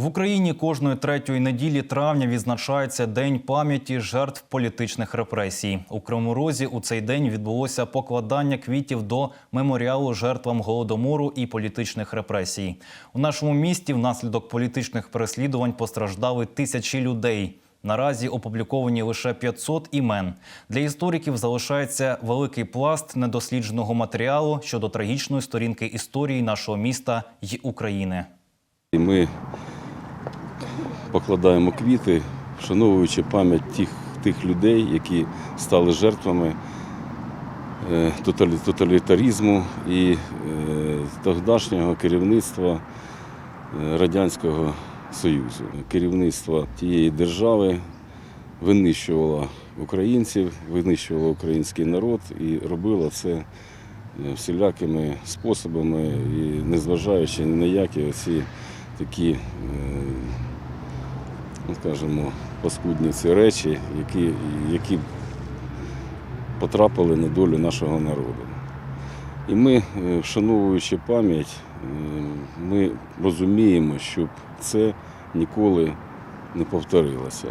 В Україні кожної третьої неділі травня відзначається День пам'яті жертв політичних репресій. У Кривому Розі у цей день відбулося покладання квітів до меморіалу жертвам голодомору і політичних репресій. У нашому місті внаслідок політичних переслідувань постраждали тисячі людей. Наразі опубліковані лише 500 імен. Для істориків залишається великий пласт недослідженого матеріалу щодо трагічної сторінки історії нашого міста й України. Ми покладаємо квіти, вшановуючи пам'ять тих, тих людей, які стали жертвами е, тоталі- тоталітаризму і е, тогдашнього керівництва е, Радянського Союзу. Керівництво тієї держави винищувало українців, винищувало український народ і робило це всілякими способами і незважаючи ні на які оці такі, ну, скажімо, паскудні ці речі, які, які потрапили на долю нашого народу. І ми, е, вшановуючи пам'ять, е, ми розуміємо, щоб це ніколи не повторилося.